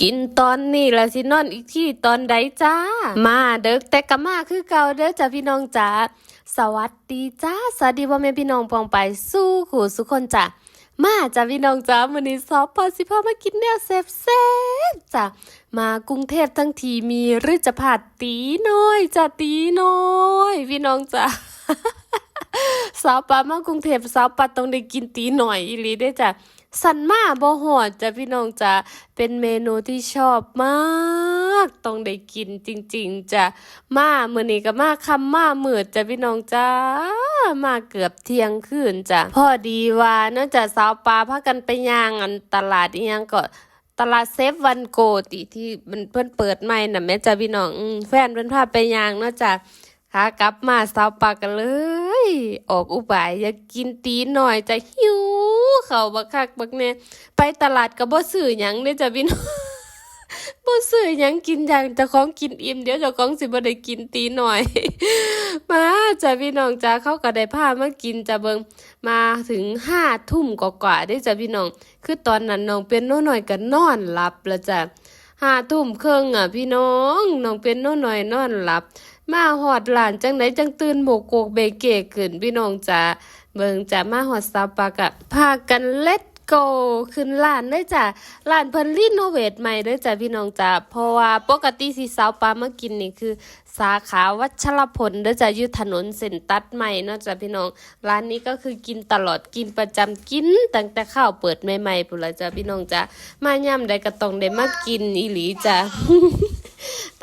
กินตอนนี้แล้วสินอนอีกที่ตอนใดจ้า มาเด็กแต่ก็มาคือเก่าเด้อจ้าพี่น้องจ้าสวัสดีจ้าสวัสดีพ่อแม่พี่น้องปองไปสู้ขู่สุกคนจ้ามาจ้าพี่น้องจ้ามื้อนี้ซอฟพอสิพามากินแนวแซ่บๆจ้ามากรุงเทพทั้งทีมีหรือจะผ่าตีน้อยจ้าตีน้อยพี่น้องจ้าสาวปามากรุงเทพสาวปาต้องได้กินตีหน่อยอีหลีได้จ้ะ สันมาบ่หอดจ้ะพี่น้องจ้ะเป็นเมนูที่ชอบมากต้องได้กินจริง ๆจ้ะมามื้อนี้ก็มาคำมามืดจ้ะพี่น้องจ้ามาเกือบเที่ยงคืนจ้ะพอดีว่าเนื่องจากสาวปลาพากันไปย่างอันตลาดอีหยังก็ตลาดเซฟวันโกติที่มันเพิ่อนเปิดใหม่น่ะแม่จ้าพี่น้องแฟนเพิ่อนพาไปย่างเนาะจ้ะขากลับมาสาวปากกันเลย ออกอุบายอยากกินตีหน่อยจะหิว เขาบักคักบักแน่ไปตลาดก็บ่ซื้อหยังเด้จ้ะพี่น้องบ่ซื้อหยังกินหยังเจะของกินอิ่มเดี๋ยวเจ้าของสิบ่ได้กินตีหน่อย มาจ้ะพี่น้องจ้าเขาก็ได้พามากินจ้ะเบิงมาถึงห้าทุ่มกว่าๆได้จ้ะพี่น้อง คือตอนนั้นน้องเป็นโน้หน่อยก็นอนหลับล้วจ้ะห้าทุ่มครึ่งอะพี่น้องน้องเป็นโน้หน่อยนอนหลับ มาหอดหลานจังไหนจังตื่นโบกโกกเบเกขึ้นพี่น้องจ้า เบิงจ้ามาหอดซาปากะพากันเล็ดโกขึ้นร้านเลยจ้ะร้านเพิ่นรีโนเวทใหม่เลยจ้ะพี่น้องจ้าเพราะว่าปกติสิสาวปลามากินนี่คือ สาขาวัชรพลเด้จ้ะอยู่ถนนเส้นตัดใหม่นาะจ้ะพี่น้อง ร้านนี้ก็คือกินตลอดกินประจำกินตั้งแต่ข้าวเปิดใหม่ๆพุ่นละจ้ะพี่น้องจ้ะมาย่ำใดก็ต้องได้มากินอีหลีจ้ะ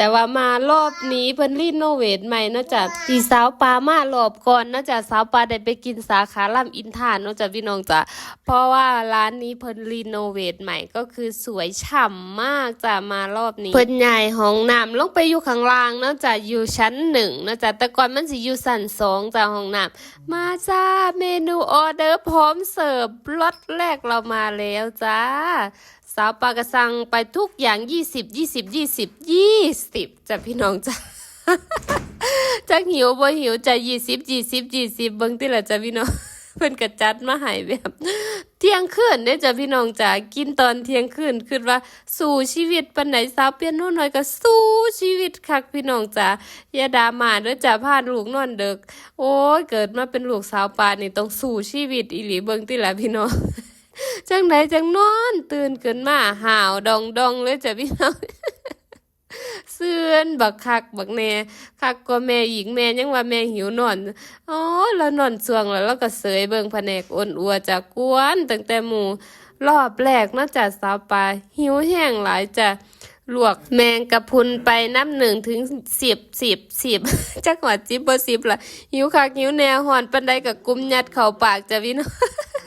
แต่ว่ามารอบนี้เพิ่นรีโนเวทใหม่เนาะจ้ะที่สาวปลามารอบก่อนเนาะจ้ะสาวปลาได้ไปกินสาขาลำอินทานเนาะจ้ะพี่น้องจ้ะเพราะว่าร้านนี้เพิ่นรีโนเวทใหม่ก็คือสวยฉ่ำมากจ้ะมารอบนี้ เพิ่นใหญ่ห้องน้ำลงไปอยู่ข้างล่างเนาะจ้ะอยู่ชั้นหนึ่งเนาะจ้ะแต่ก่อนมันสิอยู่ชั้นสองจ้ะห้องน้ำมาจ้าเมนูออเดอร์พร้อมเสิร์ฟรสแรกเรามาแล้วจ้า สาวปลากระสังไปทุกอย่างยี่สิบยี่สิบยี่สิบยี่สิบจ้ะพี่น้องจ้ะจักหิวบ่หิวจะยี่สิบยี่สิบยี่สิบเบิ่งติละจ้ะพี่น้องเพิ่นกระจัดมาให้แบบ เที่ยงคืนเด้อจ้ะพี่น้องจ้ะกินตอนเที่ยงคืนคิดว่า สู้ชีวิตปานไหนสาวเปียโนน้อยก็สู้ชีวิตคักพี่น้องจ้ะอย่าดามาเด้อจ้ะพาลูกนอนเดึกโอ้ยเกิดมาเป็นลูกสาวปานนี่ต้องสู้ชีวิตอีหลีเบิ่งติละพี่น้อง จังไหนจังนอนตื่นขึ้นมาห่าวดองดองเลยจ้ะพี่น้องเสื่อนบักคักบักแน่คักก็แม่หญิงแม่ยังว่าแม่หิวนอนอ๋อแล้วนอนสวงแล้วเราก็เสยเบิ่งแผนกอ้นอัวจากกวนตั้งแต่หมู่รอบแรกนอกจากสาวปลาหิวแห้งหลายจ้ะลวกแมงกะพุนไปน้ำหนึ่งถึงสิบสิบสิบจักหวัดจิบบ่สิบละหิวคักหิวแนวหอนปันใดกับกุมยัดเข้าปากจ้ะพี่น้อง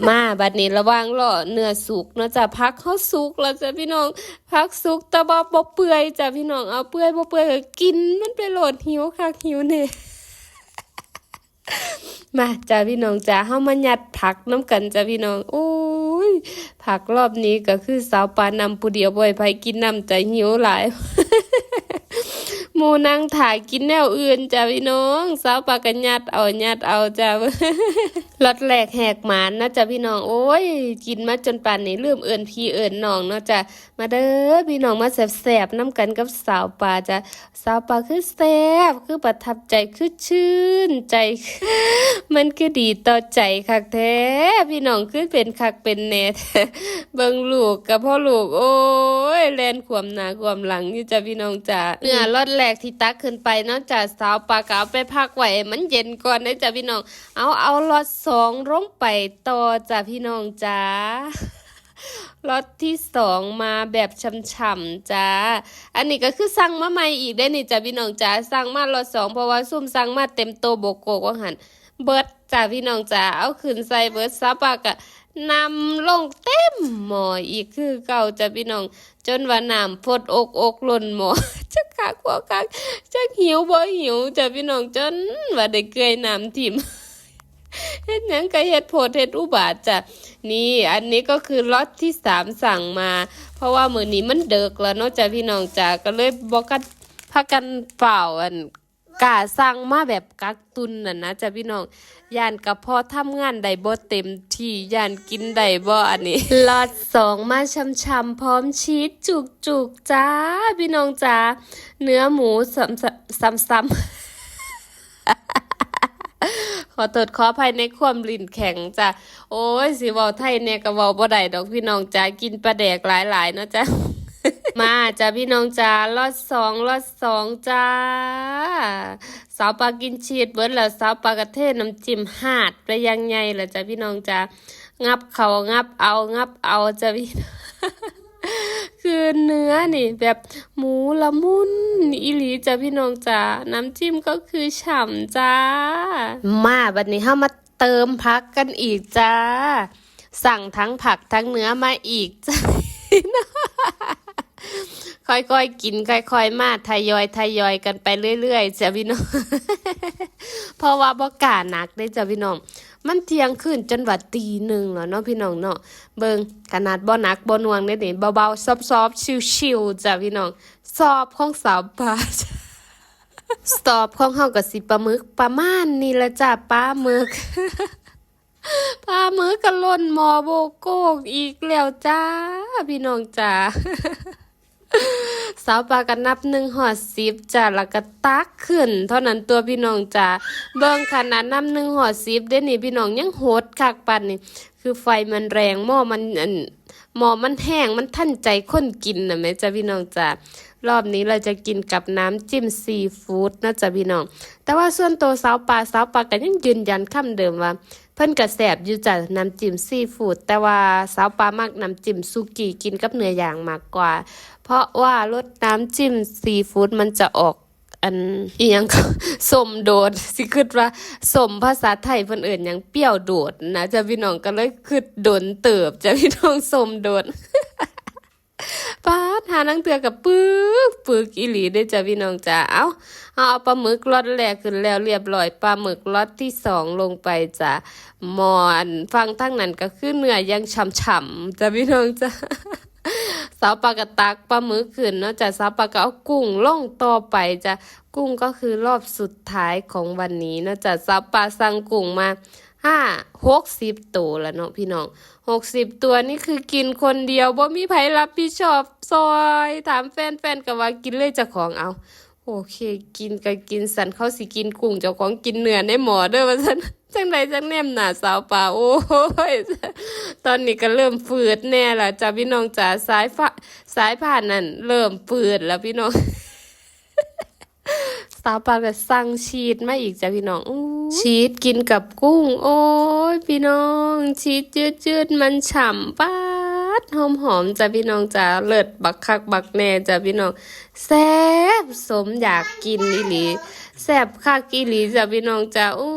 มาบัดนี้ระวังล่อเนื้อสุกเนาะจ้ะพักเขาสุกแล้วจ้ะพี่น้องพักสุกต่บ่บ่เปื่อยจ้ะพี่น้องเอาเปื่อยบ่เปื่อยก็กินมันไปโหลดหิวคักหิวแน่มาจ้าพี่น้องจ้าเฮามายัดผักน้ำกันจ้าพี่น้องโอ้ยผักรอบนี้ก็คือสาวปานำผู้เดียวบ่อยไผกินน้ำใจหิวหลาย หมูนางถ่ายกินแนวอื่นจ้าพี่น้องสาวปากันยัดเอายัดเอาจ้ารถแหลกแหกหมานนะจ้าพี่น้องโอ้ย กินมาจนป่านนี้ลืมเอินพี่เอินน้องเนาะจ้ามาเด้อพี่น้องมาแสบๆน้ำกันกับสาวปลาจ้าสาวปลาคือแสบคือประทับใจคือชื่นใจ มันคือดีต่อใจคักแท้ พี่น้องคือเป็นคักเป็นแน่เบิ่งลูกกับพ่อลูกโอ้ยแลนขวมหน้าขวมหลังอยู่จ้ะพี่น้องจ้าเนื้อรอดแรกที่ตักขึ้นไปนอกจากสาวปลากเอาไปพักไว้ให้มันเย็นก่อนนะจ้ะพี่น้อง เอาเอารอดสองลงไปต่อจ้ะพี่น้องจ้ารอดที่สองมาแบบช่ำๆจ้า อันนี้ก็คือสั่งมาใหม่อีกได้นี่จ้ะพี่น้องจ้าสั่งมารอดสองเพราะว่าซุ่มสั่งมาเต็มโตโบโกกว่าหันเบิร์ดจ้าพี่น้องจ้าเอาขึ้นใส่เบิร์ดซับปากะ นำลงเต็มหมออีกคือเก่าจ้าพี่น้อง จนว่าน้ำพดอกอกหล่นหมอจักคักบ่คักจักหิวบ่หิวจ้าพี่น้องจนว่าได้เกยน้ำทิ่มเฮ็ดหยังก็เฮ็ดโพดเฮ็ดอุบาทจ้ะนี่อันนี้ก็คือล็อตที่สามสั่งมา เพราะว่ามือนี้มันเดึกแล้วเนาะจ้ะพี่น้องจ้ะก็เลยบ่กันพากันเฝ้าอัน กาสั่งมาแบบกักตุนน่ะนะจ้ะพี่น้องย่านกับพอทำงานได้บ่เต็มที่ย่านกินได้บ่อันนี้ลอดสองมาช่ำๆพร้อมชีสจุกๆจ้าพี่น้องจ้าเนื้อหมูซ้ำๆขอโทษขออภัยในความลิ้นแข็งจ้ะ โอ้ยสิเว้าไทยเนี่ยก็เว้าบ่ได้ดอกพี่น้องจ้ากินปลาแดกหลายๆเนาะจ้ะ มาจ้าพี่น้องจ้ารอดสองรอดสองจ้า สาวปลากินชีดเบิดแล้วสาวปลากระเทศน้ำจิ้มหาดไปยังไงล่ะจ้าพี่น้องจ้างับเขางับเอางับเอาจ้าพี่คือเนื้อนี่แบบหมูละมุนอีหลีจ้ะพี่น้องจ้าน้ำจิ้มก็คือฉ่ำจ้า มาบัดนี้เฮามาเติมพักกันอีกจ้า สั่งทั้งผักทั้งเนื้อมาอีกจ้า ค่อยๆกิน ค่อยๆมาทยอยทยอยกันไปเรื่อยๆจ้ะพี่น้องเพราะว่าบ่กาหนักได้จ้ะพี่น้องมันเที่ยงคืนจนว่าตีหนึ่งแล้วเนาะพี่น้องเนาะเบิงขนาดบ่หนักบ่นวงได้นี่เบาๆซอบๆชิวๆจ้ะพี่น้องสอบของสาวปลาจ้ะสอบของเฮาก็สิปลาหมึกประมาณนี้ละจ้ะปลาหมึกปลาหมึกก็ล่นหมอโบโกกอีกแล้วจ้า พี่น้องจ้า สาวปลากันับหนึ่งหอดสิบจ้ะแล้วก็ตักขึ้น เท่านั้นตัวพี่น้องจ้าเบิ่งขนาดนับหนึ่งหอดสิบเด้นี่พี่น้องยังโหดคักปันนี่คือไฟมันแรงหม้อมันหม้อมันแห้งมันท่านใจคนกินนะแม่จ้าพี่น้องจ้า รอบนี้เราจะกินกับน้ำจิ้มซีฟู้ดนะจ้ะพี่น้อง แต่ว่าส่วนตัวสาวปลาสาวปลาก็ยังยืนยันคำเดิมว่า เพิ่นก็แสบอยู่จ้ะน้ำจิ้มซีฟู้ดแต่ว่าสาวปลามักน้ำจิ้มสุกี้กินกับเนื้อย่างมากกว่า เพราะว่ารสน้ำจิ้มซีฟู้ดมันจะออกอันอียังสมโดดสิคิดว่าสมภาษาไทยเพิ่นเอิ่นยังเปรี้ยวโดดนะจะพี่น้องก็เลยคิดโดนเติบจะพี่น้องสมโดด ป้าดหานังเตือกับปึกปึกอีหลีได้จ้ะพี่น้องจ้าเอาเอาปลาหมึกล็อตแรกขึ้นแล้วเรียบร้อยปลาหมึกล็อตที่สองลงไปจ้ะหมอนฟังทั้งนั้นก็คือเนื้อยังฉ่ำๆจ้ะพี่น้องจ้าสาวปลากระตักปลาหมึกขึ้นเนาะจ้ะสาวปลาก็เอากุ้งล่องต่อไปจ้ะกุ้งก็คือรอบสุดท้ายของวันนี้เนาะจ้ะสาวปลาสั่งกุ้งมา ห้าหกสิบตัวแล้วเนาะพี่น้องหกสิบตัวนี่คือกินคนเดียวบ่มีไผรับผิดชอบซอย ถามแฟนแฟนก็ว่ากินเลยเจ้าของเอา โอเค กินก็กินสันเขาสิกินกุ้งเจ้าของกินเนื้อในหมอเด้อว่าซั่นจังใดจังแนมหนาสาวป่าโอ้ยตอนนี้ก็เริ่มฝืดแน่และจ้าพี่น้องจ๋าสายฟ้าสายผ่านนั่นเริ่มฝืดแล้วพี่น้อง สาวปลาก็สั่งชีสมาอีกจ้ะพี่น้องอู้ชีสกินกับกุ้ง โอ้ยพี่น้อง ชีสจืดๆมันฉ่ำป๊าดหอมหอมๆจ้ะพี่น้องจ้าเลิศบักคักบักแน่จ้ะพี่น้องแซ่บสมอยากกินอีหลีแซ่บคักอีหลีจ้ะพี่น้องจ้าโอ้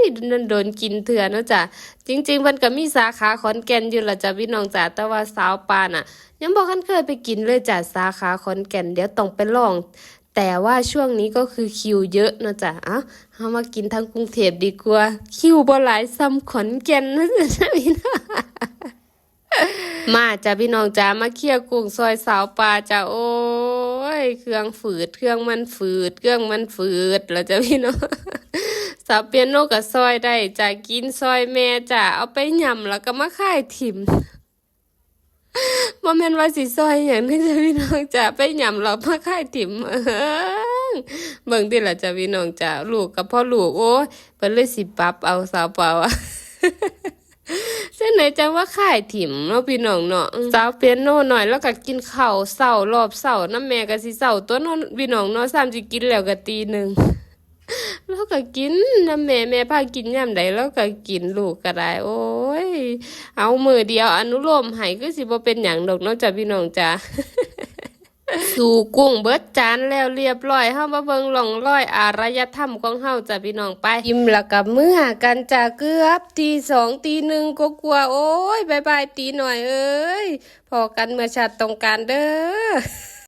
ยโดนโดนกินเถื่อเนะจ้ะจริงๆมันก็มีสาขาขอนแก่นอยู่ละจ้ะพี่น้องจ้าแต่ว่าสาวปานอะ ยังบอกกันเคยไปกินเลยจ้ะสาขาขอนแก่นเดี๋ยวต้องไปลอง แต่ว่าช่วงนี้ก็คือคิวเยอะนะจ๊ะเอ้าเอามากินทั้งกรุงเทพดีกว่า คิวบ่หลายซ้ำขอนแก่นนะจ๊ะพี่น้องมาจ้ะพี่น้องจ้ามาเคี่ยวกุ้งซอยสาวปลาจ้ะโอ้ยเครื่องฝืด เครื่องมันฝืด เครื่องมันฝืดแล้วจ้ะพี่น้องสาวเปียโนกับซอยได้จ้ะกินซอยแม่จ้ะเอาไปยำแล้วก็มาค่ายถิ่ม บ่แม่นว่าสิซอยอย่างนี้จ้ะพี่น้องจ้ะไปยำเรามาค่ายถิ่มเอิ้งเบิ่งติล่ะจ้ะพี่น้องจ้ะลูกกับพ่อลูกโอ้ยเพิ่นเลยสิปรับเอาสาวเปล่าอะเส้นไหนจังว่าค่ายถิ่มเนาะพี่น้องเนาะสาวเปียโนหน่อยแล้วก็กินข้าวเช้ารอบเช้าน้ำแม่ก็สิเช้าตัวเนาะพี่น้องเนาะซ้ำสิกินแล้วก็ตีหนึ่ง แล้วก็กินน้ำแม่แม่พากินยามใดแล้วก็กินลูกก็ได้ โอ้ย เอามือเดียวอนุโลมให้ก็สิบ่เป็นหยังดอกนาะจ้ะพี่น้องจ้ะสู่กุ้งเบิดจานแล้วเรียบร้อยเฮามาเบิงหล่องร้อยอารยธรรมของเฮาจ้ะพี่น้องไปยิ้มล้วกับเมื่อกันจ้ะเกือบตีสองตีหนึ่งก็กลัวโอ้ยบายบายตีหน่อยเอ้ยพอกันเมื่อชาติตรงการเด้อ